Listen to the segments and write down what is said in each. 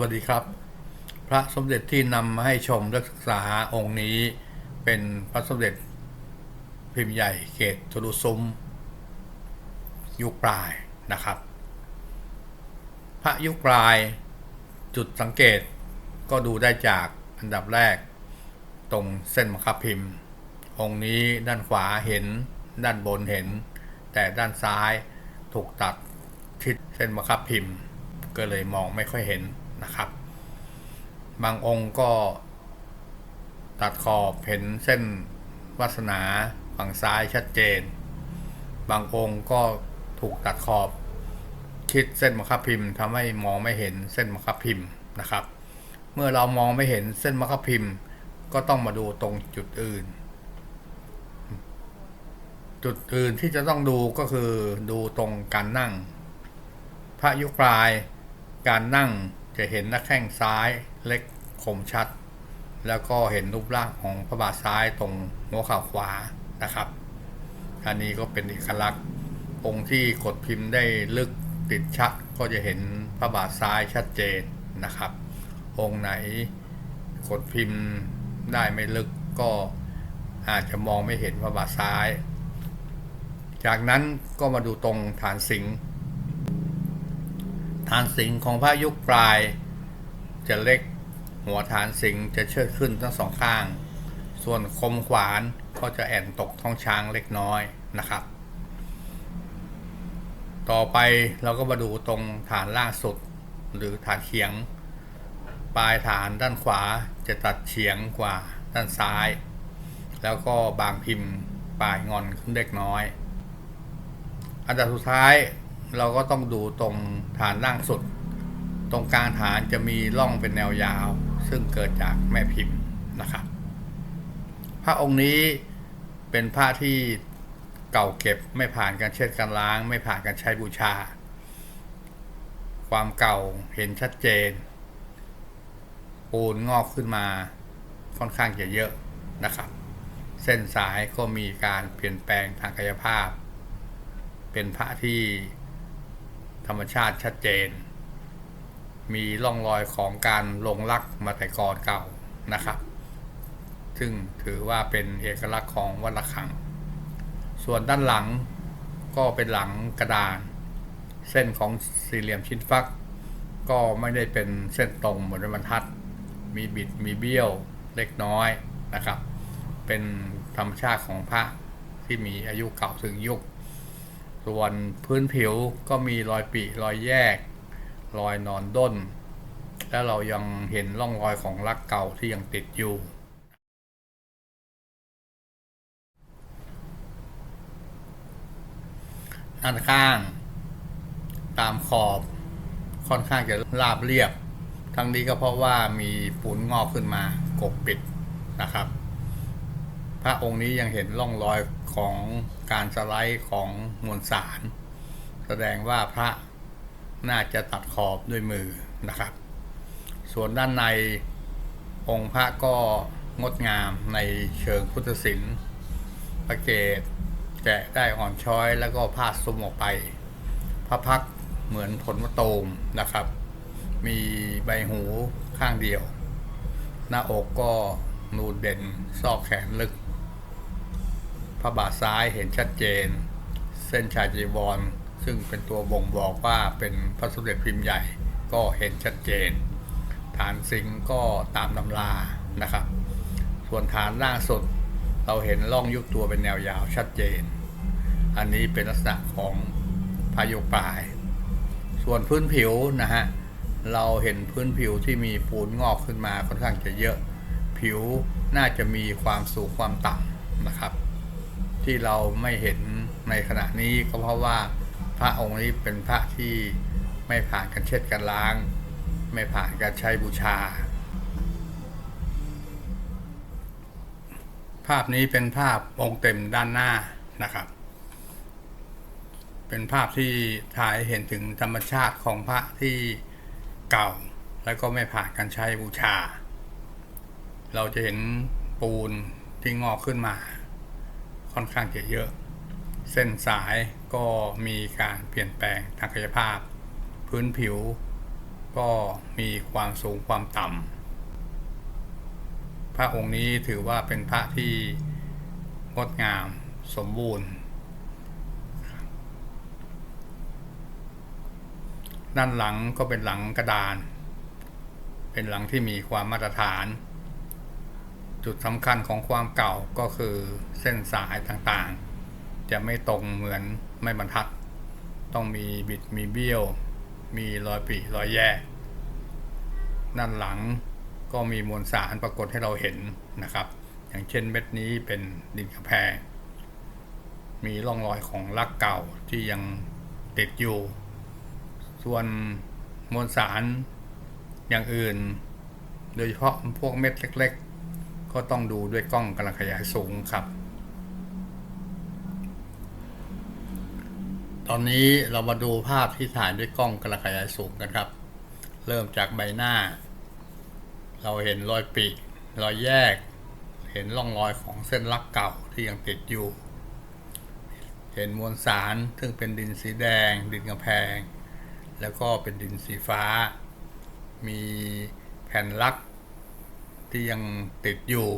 วัสดีครับ พระสมเด็จที่นำมาให้ชมและศึกษาองค์นี้เป็นพระสมเด็จพิมพ์ใหญ่เกตทุรุซุมยุคปลายนะครับ พระยุคปลายจุดสังเกตก็ดูได้จากอันดับแรก ตรงเส้นมคับพิมพ์ องค์นี้ด้านขวาเห็นด้านบนเห็น แต่ด้านซ้ายถูกตัดทิศเส้นมคับพิมพ์ก็เลยมองไม่ค่อยเห็น นะครับ บางองค์ก็ตัดขอบเห็นเส้นวาสนาฝั่งซ้ายชัดเจน บางองค์ก็ถูกตัดขอบชิดเส้นมะคับพิมพ์ทำให้มองไม่เห็นเส้นมะคับพิมพ์นะครับ เมื่อเรามองไม่เห็นเส้นมะคับพิมพ์ ก็ต้องมาดูตรงจุดอื่น จุดอื่นที่จะต้องดูก็คือดูตรงการนั่ง พระยุคลายการนั่ง จะเห็นหน้าแข้งซ้ายเล็กคมชัด แล้วก็เห็นรูปร่างของพระบาทซ้ายตรงหัวเข่าขวานะครับอันนี้ก็เป็นเอกลักษณ์องค์ที่กดพิมพ์ได้ลึกติดชัดก็จะเห็นพระบาทซ้ายชัดเจนนะครับ องค์ไหนกดพิมพ์ได้ไม่ลึกก็อาจจะมองไม่เห็นพระบาทซ้าย จากนั้นก็มาดูตรงฐานสิงห์ ฐานสิงของพระยุคปลาย จะเล็กหัวฐานสิงจะเชิดขึ้นทั้งสองข้าง ส่วนคมขวานก็จะแอนตกท้องช้างเล็กน้อยนะครับ ต่อไปเราก็มาดูตรงฐานล่างสุดหรือฐานเฉียง ปลายฐานด้านขวาจะตัดเฉียงกว่าด้านซ้าย แล้วก็บางพิมพ์ปลายงอนขึ้นเล็กน้อย อันดับสุดท้าย เราก็ต้องดูตรงฐานล่างสุด ตรงกลางฐานจะมีร่องเป็นแนวยาว ซึ่งเกิดจากแม่พิมพ์นะครับพระองค์นี้เป็นพระที่เก่าเก็บไม่ผ่านการเช็ดการล้าง ไม่ผ่านการใช้บูชา ความเก่าเห็นชัดเจน ปูนงอกขึ้นมาค่อนข้างจะเยอะนะครับ เส้นสายก็มีการเปลี่ยนแปลงทางกายภาพ เป็นพระที่ ธรรมชาติชัดเจน มีร่องรอยของการลงลักมาแต่ก่อนเก่านะครับ ซึ่งถือว่าเป็นเอกลักษณ์ของวัดระฆัง ส่วนด้านหลังก็เป็นหลังกระดาน เส้นของสี่เหลี่ยมชิ้นฟัก ก็ไม่ได้เป็นเส้นตรงเหมือนบรรทัด มีบิดมีเบี้ยวเล็กน้อยนะครับ เป็นธรรมชาติของพระที่มีอายุเก่าถึงยุค ส่วนพื้นผิวก็มีรอยปีรอยแยก รอยนอนด้น และเรายังเห็นร่องรอยของลักเก่าที่ยังติดอยู่ ด้านข้าง ตามขอบค่อนข้างจะราบเรียบ ทั้งนี้ก็เพราะว่ามีปูนงอกขึ้นมากบปิดนะครับ พระองค์นี้ยังเห็นร่องรอย ของการสไลด์ของมวลสาร แสดงว่าพระน่าจะตัดขอบด้วยมือนะครับ ส่วนด้านในองค์พระก็งดงามในเชิงพุทธศิลป์พระเกศแกะได้อ่อนช้อยแล้วก็พาดซุ้มออกไป พระพักเหมือนผลมะตูมนะครับ มีใบหูข้างเดียว หน้าอกก็นูนเด่นซอกแขนลึก ระบาทซ้ายเห็นชัดเจน เส้นชายจีวร ซึ่งเป็นตัวบ่งบอกว่าเป็นพระสมเด็จพิมพ์ใหญ่ก็เห็นชัดเจน ฐานสิงก็ตามตำรานะครับ ส่วนฐานล่างสุดเราเห็นร่องยุบตัวเป็นแนวยาวชัดเจน อันนี้เป็นลักษณะของพายุปลาย ส่วนพื้นผิวนะฮะเราเห็นพื้นผิวที่มีปูนงอกขึ้นมาค่อนข้างจะเยอะ ผิวน่าจะมีความสูงความต่ำนะครับ ที่เราไม่เห็นในขณะนี้ก็เพราะว่าพระองค์นี้เป็นพระที่ไม่ผ่านการเช็ดการล้าง ไม่ผ่านการใช้บูชา ภาพนี้เป็นภาพองค์เต็มด้านหน้านะครับ เป็นภาพที่ถ่ายเห็นถึงธรรมชาติของพระที่เก่า แล้วก็ไม่ผ่านการใช้บูชา เราจะเห็นปูนที่งอกขึ้นมา ค่อนข้างจะเยอะ เส้นสายก็มีการเปลี่ยนแปลงทางกายภาพ พื้นผิว ก็มีความสูงความต่ำพระองค์นี้ถือว่าเป็นพระที่งดงามสมบูรณ์ ด้านหลังก็เป็นหลังกระดาน เป็นหลังที่มีความมาตรฐาน จุดสำคัญของความเก่าก็คือเส้นสายต่างๆ จะไม่ตรงเหมือนไม่บรรทัด ต้องมีบิดมีเบี้ยว มีรอยปริรอยแยกด้านหลังก็มีมวลสารปรากฏให้เราเห็นนะครับ อย่างเช่นเม็ดนี้เป็นดินกระแพงมีร่องรอยของลักเก่าที่ยังติดอยู่ ส่วนมวลสารอย่างอื่น โดยเฉพาะพวกเม็ดเล็กๆ ก็ต้องดูด้วยกล้องกำลังขยายสูงครับ ตอนนี้เรามาดูภาพที่ถ่ายด้วยกล้องกระขยายสูงกันครับ เริ่มจากใบหน้า เราเห็นรอยปริรอยแยก เห็นร่องรอยของเส้นลักเก่าที่ยังติดอยู่ เห็นมวลสารซึ่งเป็นดินสีแดง ดินกระแพง แล้วก็เป็นดินสีฟ้า มีแผ่นลัก ที่ยังติดอยู่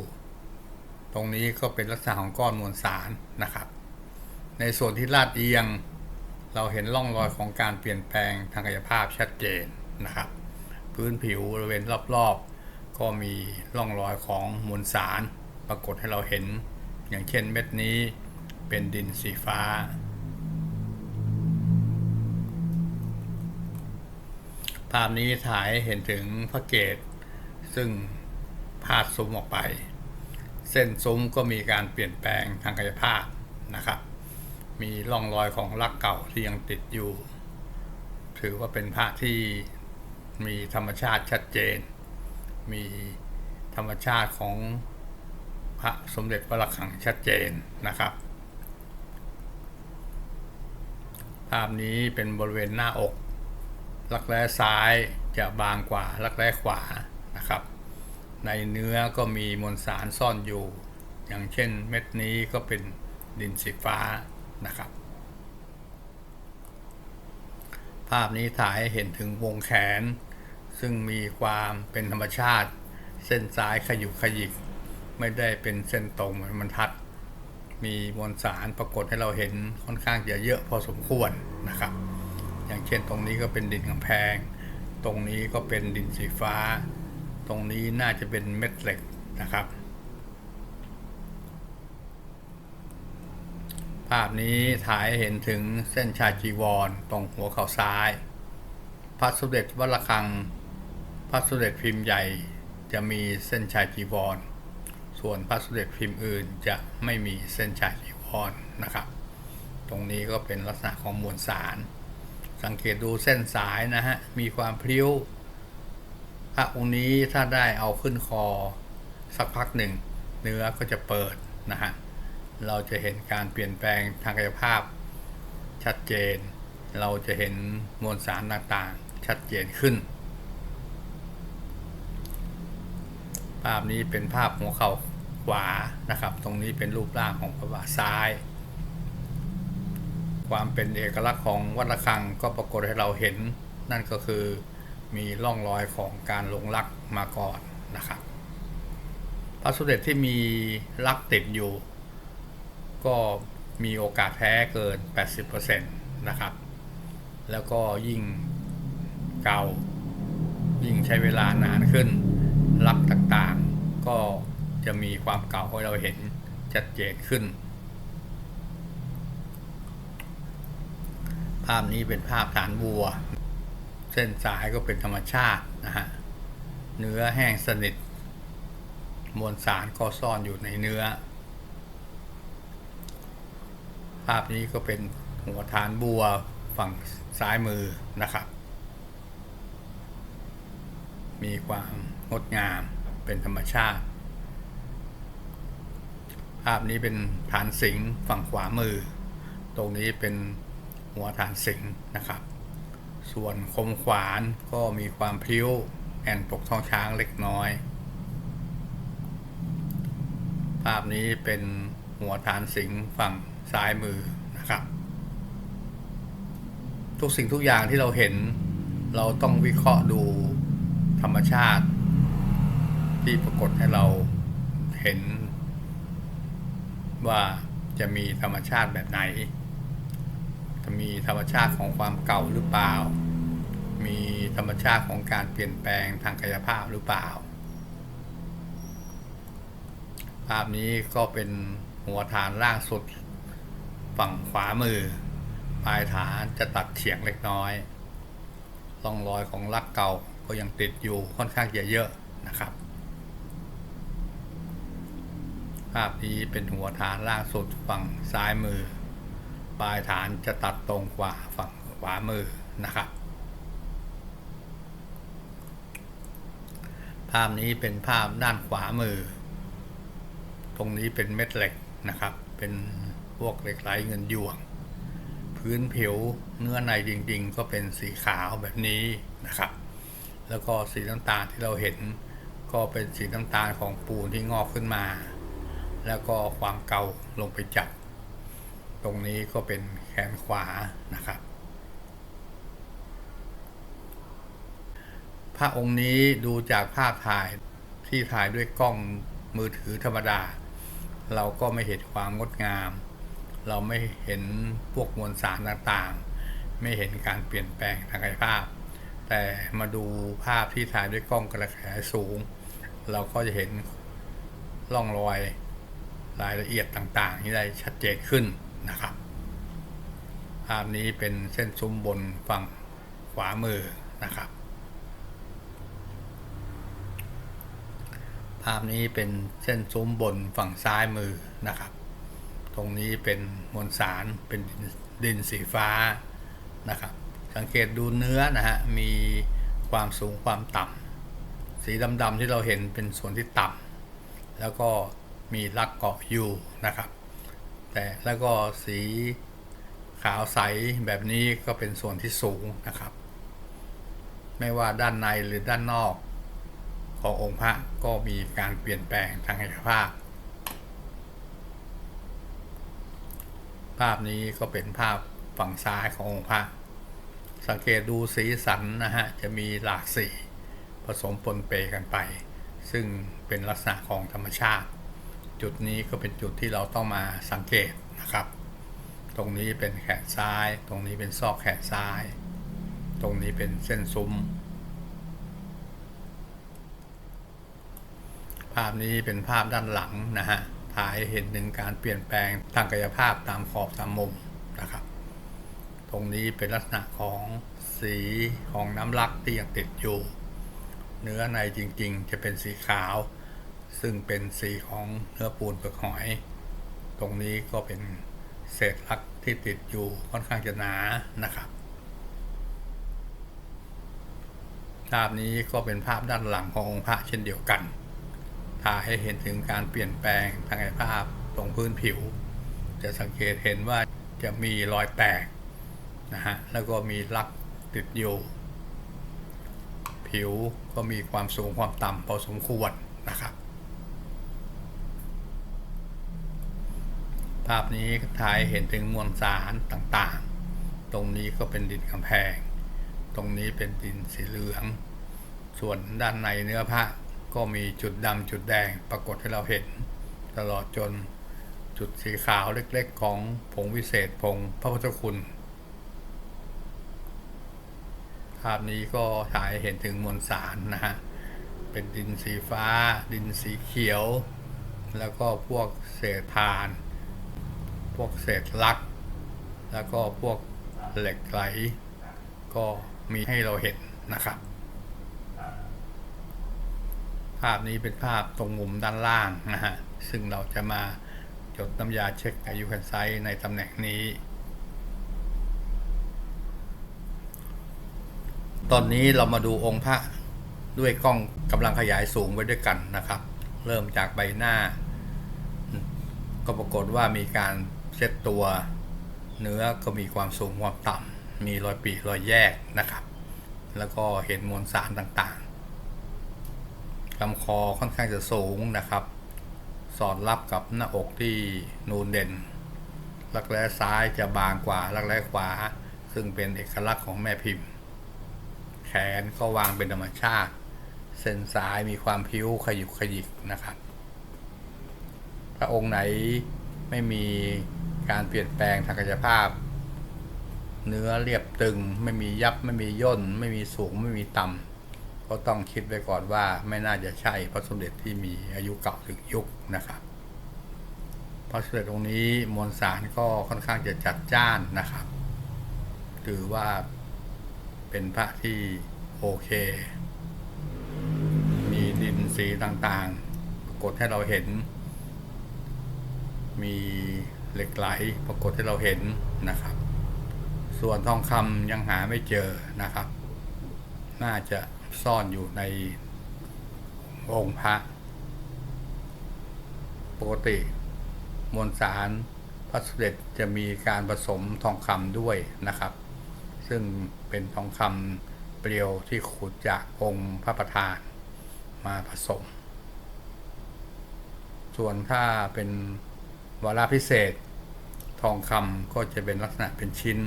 ตรงนี้ก็เป็นลักษณะของก้อนมวลสารนะครับ ในส่วนที่ลาดเอียง เราเห็นร่องรอยของการเปลี่ยนแปลงทางกายภาพชัดเจนนะครับ พื้นผิวบริเวณรอบๆ ก็มีร่องรอยของมวลสารปรากฏให้เราเห็น อย่างเช่นเม็ดนี้เป็นดินสีฟ้าภาพนี้ถ่ายเห็นถึงพระเกตซึ่ง พาดซุ้มออกไป เส้นซุ้มก็มีการเปลี่ยนแปลงทางกายภาพนะครับ มีร่องรอยของลักเก่าที่ยังติดอยู่ ถือว่าเป็นพระที่มีธรรมชาติชัดเจน มีธรรมชาติของพระสมเด็จพระระฆังชัดเจนนะครับ ภาพนี้เป็นบริเวณหน้าอก รักแร้ซ้ายจะบางกว่ารักแร้ขวานะครับ ในเนื้อก็มีมวลสารซ่อนอยู่ อย่างเช่นเม็ดนี้ก็เป็นดินสีฟ้านะครับ ภาพนี้ถ่ายให้เห็นถึงวงแขน ซึ่งมีความเป็นธรรมชาติ เส้นซ้ายขยุกขยิก ไม่ได้เป็นเส้นตรงเหมือนบรรทัด มีมวลสารปรากฏให้เราเห็นค่อนข้างจะเยอะพอสมควรนะครับ อย่างเช่นตรงนี้ก็เป็นดินกำแพง ตรงนี้ก็เป็นดินสีฟ้า ตรงนี้น่าจะเป็นเม็ดเหล็กนะครับ ภาพนี้ถ่ายเห็นถึงเส้นชาจีวรตรงหัวเข่าซ้าย พระสมเด็จวัดระฆัง พระสมเด็จพิมพ์ใหญ่จะมีเส้นชาจีวร ส่วนพระสมเด็จพิมพ์อื่นจะไม่มีเส้นชาจีวรนะครับ ตรงนี้ก็เป็นลักษณะของมวลสาร สังเกตดูเส้นสายนะฮะ มีความพลิ้ว ระองค์นี้ถ้าได้เอาขึ้นคอ สักพักหนึ่ง เนื้อก็จะเปิดนะฮะเราจะเห็นการเปลี่ยนแปลงทางกายภาพ ชัดเจน เราจะเห็นมวลสารต่างๆ ชัดเจนขึ้น ภาพนี้เป็นภาพหัวเข่าขวานะครับ ตรงนี้เป็นรูปร่างของพระบาทซ้าย ความเป็นเอกลักษณ์ของวัดระฆังก็ปรากฏให้เราเห็นนั่นก็คือ มีร่องรอยของการลงลักมาก่อนนะครับ พระสมเด็จที่มีลักติดอยู่ ก็มีโอกาสแท้เกิน 80%นะครับ แล้วก็ยิ่งเก่ายิ่งใช้เวลานานขึ้นลักต่างๆ ก็จะมีความเก่าให้เราเห็นชัดเจนขึ้น ภาพนี้เป็นภาพฐานวัว ส้นสายก็เป็นธรรมชาตินะฮะเนื้อแห้งสนิท มวลสารก็ซ่อนอยู่ในเนื้อ ภาพนี้ก็เป็นหัวฐานบัวฝั่งซ้ายมือนะครับ มีความงดงามเป็นธรรมชาติ ภาพนี้เป็นฐานสิงฝั่งขวามือ ตรงนี้เป็นหัวฐานสิงนะครับ ส่วนคมขวานก็มีความพลิ้วแอนปกท้องช้างเล็กน้อย ภาพนี้เป็นหัวฐานสิงห์ฝั่งซ้ายมือนะครับ ทุกสิ่งทุกอย่างที่เราเห็น เราต้องวิเคราะห์ดูธรรมชาติ ที่ปรากฏให้เราเห็น ว่าจะมีธรรมชาติแบบไหน จะมีธรรมชาติของความเก่าหรือเปล่า มีธรรมชาติของการเปลี่ยนแปลงทางกายภาพหรือเปล่า ภาพนี้ก็เป็นหัวฐานล่างสุดฝั่งขวามือ ปลายฐานจะตัดเฉียงเล็กน้อยร่องรอยของลักเก่าก็ยังติดอยู่ค่อนข้างเยอะๆนะครับ ภาพนี้เป็นหัวฐานล่างสุดฝั่งซ้ายมือ ปลายฐานจะตัดตรงกว่าฝั่งขวามือนะครับ ภาพนี้เป็นภาพด้านขวามือ ตรงนี้เป็นเม็ดเหล็กนะครับ เป็นพวกเหล็กไหลเงินยวง พื้นผิวเนื้อในจริงๆ ก็เป็นสีขาวแบบนี้นะครับ แล้วก็สีน้ำตาลที่เราเห็นก็เป็นสีน้ำตาลของปูนที่งอกขึ้นมา แล้วก็ความเก่าลงไปจับ ตรงนี้ก็เป็นแขนขวานะครับ พระองค์นี้ดูจากภาพถ่ายที่ถ่ายด้วยกล้องมือถือธรรมดา เราก็ไม่เห็นความงดงาม เราไม่เห็นพวกมวลสารต่างๆ ไม่เห็นการเปลี่ยนแปลงทางกายภาพ แต่มาดูภาพที่ถ่ายด้วยกล้องกระแสสูง เราก็จะเห็นร่องรอยรายละเอียดต่างๆ ที่ได้ชัดเจนขึ้น นะครับ ภาพนี้เป็นเส้นซุ้มบนฝั่งขวามือนะครับ ภาพนี้เป็นเส้นซุ้มบนฝั่งซ้ายมือนะครับ ตรงนี้เป็นมวลสารเป็นดินสีฟ้านะครับ สังเกตดูเนื้อนะฮะมีความสูงความต่ำสีดำๆที่เราเห็นเป็นส่วนที่ต่ำแล้วก็มีลักเกาะอยู่นะครับ แต่แล้วก็สีขาวใสแบบนี้ก็เป็นส่วนที่สูงนะครับ ไม่ว่าด้านในหรือด้านนอกขององค์พระก็มีการเปลี่ยนแปลงทางกายภาพ ภาพนี้ก็เป็นภาพฝั่งซ้ายขององค์พระ สังเกตดูสีสันนะฮะจะมีหลากสีผสมปนเปกันไป ซึ่งเป็นลักษณะของธรรมชาติ จุดนี้ก็เป็นจุดที่เราต้องมาสังเกตนะครับ ตรงนี้เป็นแขนซ้าย ตรงนี้เป็นซอกแขนซ้าย ตรงนี้เป็นเส้นซุ้ม ภาพนี้เป็นภาพด้านหลังนะฮะ ถ่ายให้เห็นถึงการเปลี่ยนแปลงทางกายภาพตามขอบตามมุมนะครับ ตรงนี้เป็นลักษณะของสีของน้ำลักที่ยังติดอยู่ เนื้อในจริงๆ จะเป็นสีขาว ซึ่งเป็นสีของเนื้อปูนเปลือกหอย ตรงนี้ก็เป็นเศษลักที่ติดอยู่ค่อนข้างจะหนานะครับภาพนี้ก็เป็นภาพด้านหลังขององค์พระเช่นเดียวกันถ่ายให้เห็นถึงการเปลี่ยนแปลงทางกายภาพตรงพื้นผิว จะสังเกตเห็นว่าจะมีรอยแตกนะฮะ แล้วก็มีลักติดอยู่ ผิวก็มีความสูงความต่ำพอสมควรนะครับ ภาพนี้ถ่ายเห็นถึงมวลสารต่างๆ ตรงนี้ก็เป็นดินกำแพง ตรงนี้เป็นดินสีเหลือง ส่วนด้านในเนื้อพระก็มีจุดดำจุดแดงปรากฏให้เราเห็น ตลอดจนจุดสีขาวเล็กๆ ของผงวิเศษผงพระพุทธคุณ ภาพนี้ก็ถ่ายเห็นถึงมวลสารนะฮะ เป็นดินสีฟ้า ดินสีเขียว แล้วก็พวกเศษทาน พวกเศษลัก แล้วก็พวกเหล็กไหล ก็มีให้เราเห็นนะครับ ภาพนี้เป็นภาพตรงมุมด้านล่างนะฮะ ซึ่งเราจะมาจดน้ำยาเช็คอายุคันไซต์ในตำแหน่งนี้ ตอนนี้เรามาดูองค์พระด้วยกล้องกำลังขยายสูงไว้ด้วยกันนะครับ เริ่มจากใบหน้า ก็ปรากฏว่ามีการ เซตตัว เนื้อก็มีความสูงความต่ำมีรอยปีรอยแยกนะครับ แล้วก็เห็นมวลสารต่างๆลำคอค่อนข้างจะสูงนะครับ สอดรับกับหน้าอกที่นูนเด่นรักแร้ซ้ายจะบางกว่ารักแร้ขวา ซึ่งเป็นเอกลักษณ์ของแม่พิมพ์ แขนก็วางเป็นธรรมชาติ เส้นสายมีความพิ้วขยุกขยิกนะครับ ถ้าองค์ไหนไม่มี การเปลี่ยนแปลงทางกายภาพ เนื้อเรียบตึง ไม่มียับไม่มีย่น ไม่มีสูงไม่มีต่ำก็ต้องคิดไว้ก่อนว่าไม่น่าจะใช่พระสมเด็จที่มีอายุเก่าถึงยุคนะครับพระสมเด็จองนี้มวลสารก็ค่อนข้างจะจัดจ้านนะครับ ถือว่าเป็นพระที่โอเค มีดินสีต่างๆ กดให้เราเห็น มี เหล็กไหลปรากฏให้เราเห็นนะครับ ส่วนทองคำยังหาไม่เจอนะครับ น่าจะซ่อนอยู่ในองค์พระปกติมวลสารพระสมเด็จจะมีการผสมทองคำด้วยนะครับ ซึ่งเป็นทองคำเปลวที่ขุดจากองค์พระประธานมาผสม ส่วนถ้าเป็น วาระพิเศษ ทองคำก็จะเป็นลักษณะเป็นชิ้น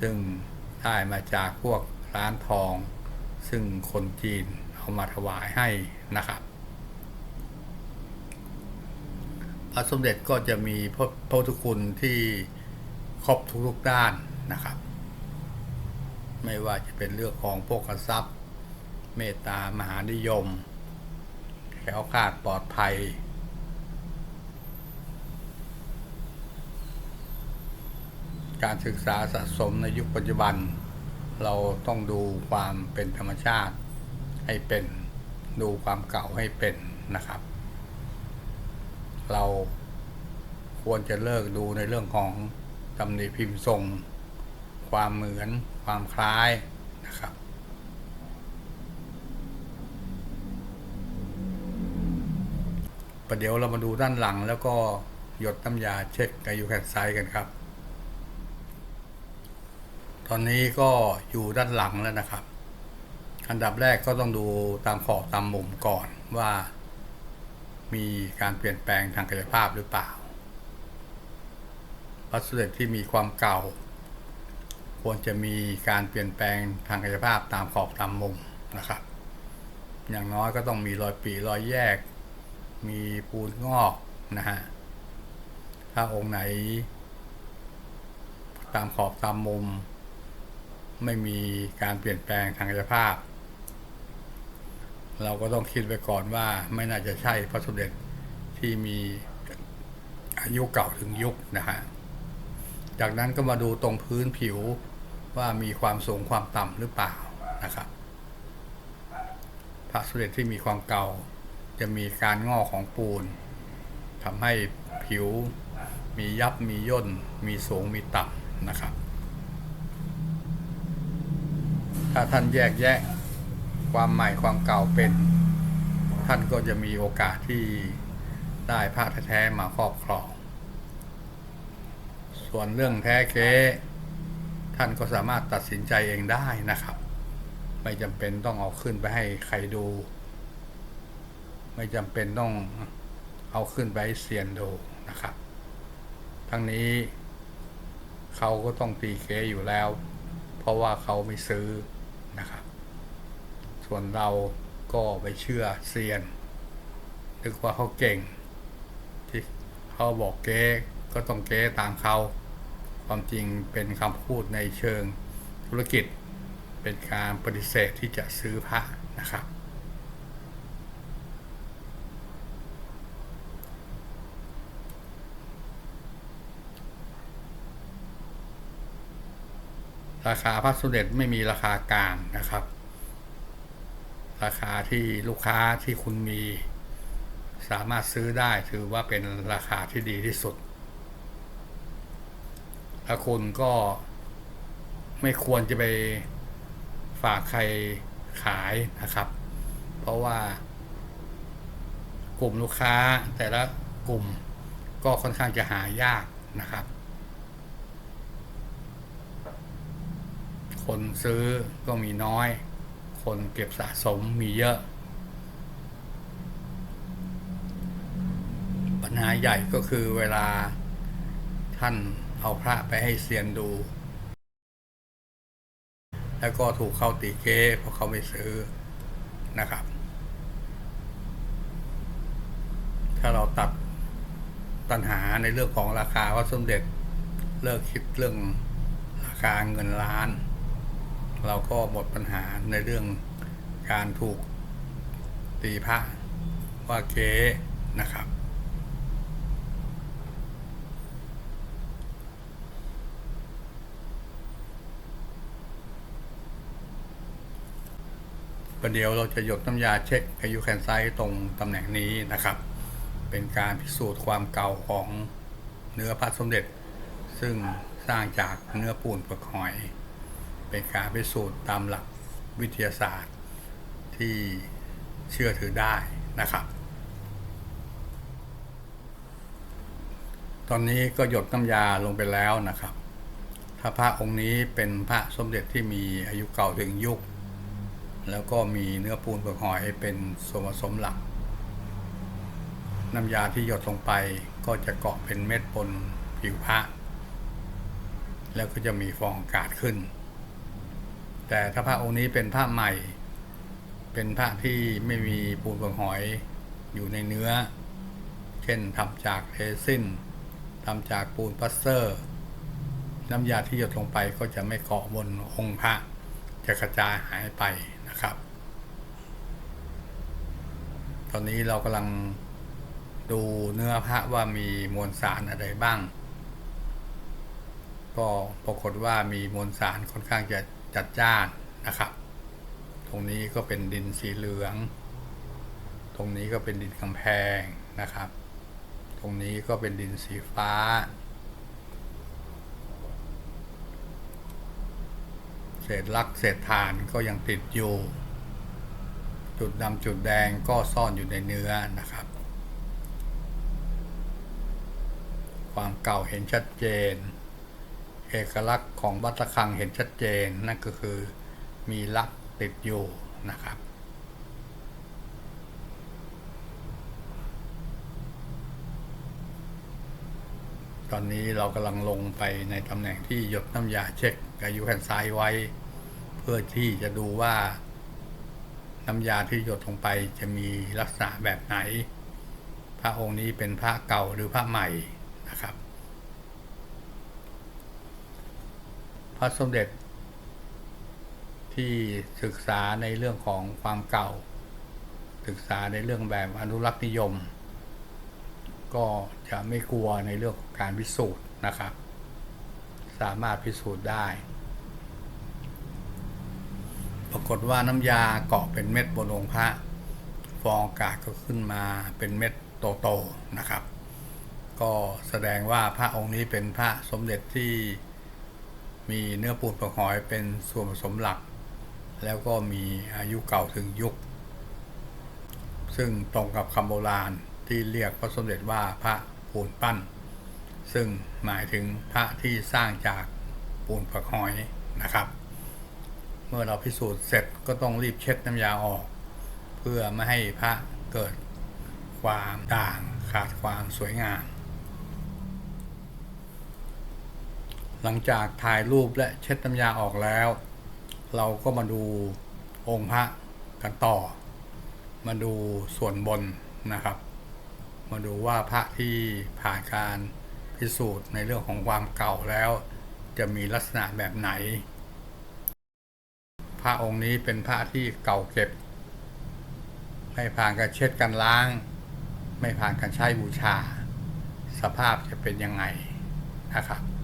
ซึ่งได้มาจากพวกร้านทอง ซึ่งคนจีนเอามาถวายให้นะครับพระสมเด็จก็จะมีพระพระพุทธคุณที่ครอบทุกๆด้านนะครับ ไม่ว่าจะเป็นเรื่องของพวกกทรัพย์ เมตตามหานิยมแคล้วคลาดปลอดภัย การศึกษาสะสมในยุคปัจจุบัน เราต้องดูความเป็นธรรมชาติให้เป็นดูความเก่าให้เป็นนะครับ เราควรจะเลิกดูในเรื่องของตำหนิพิมพ์ทรง ความเหมือนความคล้ายนะครับประเดี๋ยวเรามาดูด้านหลังแล้วก็หยดน้ำยาเช็คอายุแคนไซด์กันครับ ตอนนี้ก็อยู่ด้านหลังแล้วนะครับ อันดับแรกก็ต้องดูตามขอบตามมุมก่อนว่า มีการเปลี่ยนแปลงทางกายภาพหรือเปล่าวัสดุที่มีความเก่า ควรจะมีการเปลี่ยนแปลงทางกายภาพตามขอบตามมุมนะครับ อย่างน้อยก็ต้องมีรอยปีรอยแยก มีปูนงอกนะฮะถ้าองค์ไหน ตามขอบตามมุม ไม่มีการเปลี่ยนแปลงทางกายภาพ เราก็ต้องคิดไว้ก่อนว่าไม่น่าจะใช่พระสมเด็จที่มีอายุเก่าถึงยุคนะฮะ จากนั้นก็มาดูตรงพื้นผิวว่ามีความสูงความต่ำหรือเปล่านะครับ พระสมเด็จที่มีความเก่าจะมีการงอของปูนทำให้ผิวมียับมีย่น มีสูงมีต่ำนะครับ ถ้าท่านแยกแยะความใหม่ความเก่าเป็น ท่านก็จะมีโอกาสที่ได้พระแท้มาครอบครอง ส่วนเรื่องแท้เก๊ท่านก็สามารถตัดสินใจเองได้นะครับ ไม่จำเป็นต้องเอาขึ้นไปให้ใครดู ไม่จำเป็นต้องเอาขึ้นไปให้เซียนดูนะครับ ทั้งนี้เขาก็ต้องตีเก๊อยู่แล้ว เพราะว่าเขาไม่ซื้อ นะครับ ส่วนเราก็ไปเชื่อเซียนนึกว่าเขาเก่ง ที่เขาบอกเก๊ก็ต้องเก๊ตามเขา ความจริงเป็นคำพูดในเชิงธุรกิจ เป็นการปฏิเสธที่จะซื้อพระนะครับ ราคาพระสมเด็จไม่มีราคากลางนะครับ ราคาที่ลูกค้าที่คุณมี สามารถซื้อได้ถือว่าเป็นราคาที่ดีที่สุดถ้าคุณก็ไม่ควรจะไปฝากใครขายนะครับ เพราะว่า กลุ่มลูกค้าแต่ละกลุ่มก็ค่อนข้างจะหายากนะครับ คนซื้อก็มีน้อย คนเก็บสะสมมีเยอะ ปัญหาใหญ่ก็คือเวลาท่านเอาพระไปให้เซียนดู แล้วก็ถูกเข้าตีเก้เพราะเขาไม่ซื้อนะครับ ถ้าเราตัดปัญหาในเรื่องของราคาวัดสมเด็จเลิกคิดเรื่องราคาเงินล้าน เราก็หมดปัญหาในเรื่องการถูกตีพระว่าเก๊นะครับ ประเดี๋ยวเราจะหยดน้ำยาเช็คอายุแคนไซต์ตรงตำแหน่งนี้นะครับ เป็นการพิสูจน์ความเก่าของเนื้อพระสมเด็จ ซึ่งสร้างจากเนื้อปูนเปลือกหอย เป็นการพิสูจน์ตามหลักวิทยาศาสตร์ที่เชื่อถือได้นะครับ ตอนนี้ก็หยดน้ำยาลงไปแล้วนะครับ ถ้าพระองค์นี้เป็นพระสมเด็จที่มีอายุเก่าถึงยุค แล้วก็มีเนื้อปูนเปลือกหอยเป็นส่วนผสมหลัก น้ำยาที่หยดลงไปก็จะเกาะเป็นเม็ดบนผิวพระ แล้วก็จะมีฟองอากาศขึ้น แต่ถ้าพระองค์นี้เป็นพระใหม่ เป็นพระที่ไม่มีปูนเปลือกหอยอยู่ในเนื้อ เช่นทำจากเรซินทำจากปูนพลาสเตอร์ น้ำยาที่หยดลงไปก็จะไม่เกาะบนองค์พระจะกระจายหายไปนะครับ ตอนนี้เรากำลังดูเนื้อพระว่ามีมวลสารอะไรบ้าง ก็ปรากฏว่ามีมวลสารค่อนข้างจะ จัดจ้านนะครับ ตรงนี้ก็เป็นดินสีเหลือง ตรงนี้ก็เป็นดินกำแพงนะครับ ตรงนี้ก็เป็นดินสีฟ้า เศษลักเศษฐานก็ยังติดอยู่ จุดดำจุดแดงก็ซ่อนอยู่ในเนื้อนะครับ ความเก่าเห็นชัดเจน เอกลักษณ์ของวัตคังเห็นชัดเจนนั่นก็คือมีลักติดอยู่นะครับ ตอนนี้เรากำลังลงไปในตำแหน่งที่หยดน้ำยาเช็คอายุแผ่นซ้ายไว้ เพื่อที่จะดูว่าน้ำยาที่หยดลงไปจะมีลักษณะแบบไหน พระองค์นี้เป็นพระเก่าหรือพระใหม่นะครับ พระสมเด็จ ที่ศึกษาในเรื่องของความเก่า ศึกษาในเรื่องแบบอนุรักษ์นิยม ก็จะไม่กลัวในเรื่องของการพิสูจน์นะครับ สามารถพิสูจน์ได้ ปรากฏว่าน้ำยาเกาะเป็นเม็ดบนองค์พระฟองอากาศก็ขึ้นมาเป็นเม็ดโตๆนะครับ ก็แสดงว่าพระองค์นี้เป็นพระสมเด็จที่ มีเนื้อปูนประหอยเป็นส่วนผสมหลัก แล้วก็มีอายุเก่าถึงยุค ซึ่งตรงกับคำโบราณที่เรียกพระสมเด็จว่าพระปูนปั้น ซึ่งหมายถึงพระที่สร้างจากปูนประหอยนะครับ เมื่อเราพิสูจน์เสร็จก็ต้องรีบเช็ดน้ำยาออก เพื่อไม่ให้พระเกิดความด่างขาดความสวยงาม หลังจากถ่ายรูปและเช็ดน้ำยาออกแล้ว เราก็มาดูองค์พระกันต่อ มาดูส่วนบนนะครับ มาดูว่าพระที่ผ่านการพิสูจน์ในเรื่องของความเก่าแล้ว จะมีลักษณะแบบไหน พระองค์นี้เป็นพระที่เก่าเก็บ ไม่ผ่านการเช็ดกันล้าง ไม่ผ่านการใช้บูชา สภาพจะเป็นยังไงนะครับ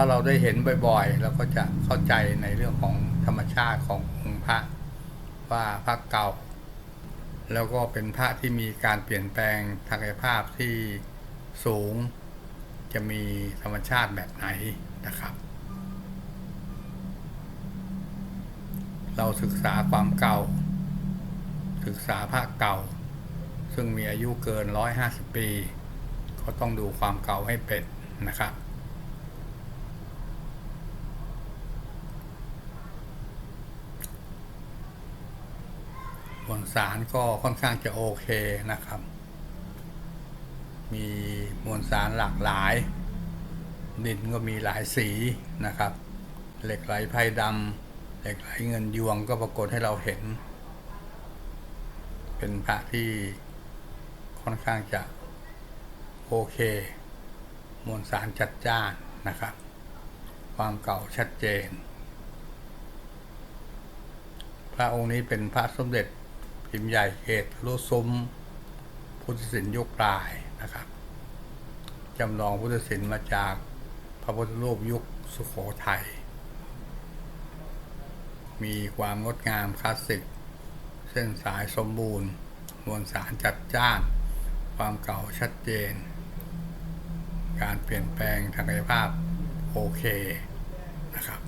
ถ้าเราได้เห็นบ่อยๆ เราก็จะเข้าใจในเรื่องของธรรมชาติขององค์พระว่าพระเก่า แล้วก็เป็นพระที่มีการเปลี่ยนแปลงทางกายภาพที่สูงจะมีธรรมชาติแบบไหนนะครับ เราศึกษาความเก่า ศึกษาพระเก่า ซึ่งมีอายุเกิน 150 ปี ก็ต้องดูความเก่าให้เป็นนะครับ มวลสารก็ค่อนข้างจะโอเคนะครับ มีมวลสารหลากหลาย ดินก็มีหลายสีนะครับ เหล็กไหลไพรดเหล็กไหลเงินยวงก็ปรากฏให้เราเห็น เป็นพระที่ค่อนข้างจะโอเค มวลสารจัดจ้านนะครับ ความเก่าชัดเจนพระองค์นี้เป็นพระสมเด็จ พิมพ์ใหญ่เขตทะลุซุ้มพุทธศิลป์ยุคปลายนะครับจำลองพุทธศิลป์มาจากพระพุทธรูปยุคสุขโขทัยมีความงดงามคลาสสิก เส้นสายสมบูรณ์ มวลสารจัดจ้าน ความเก่าชัดเจน การเปลี่ยนแปลงทางกายภาพโอเคนะครับ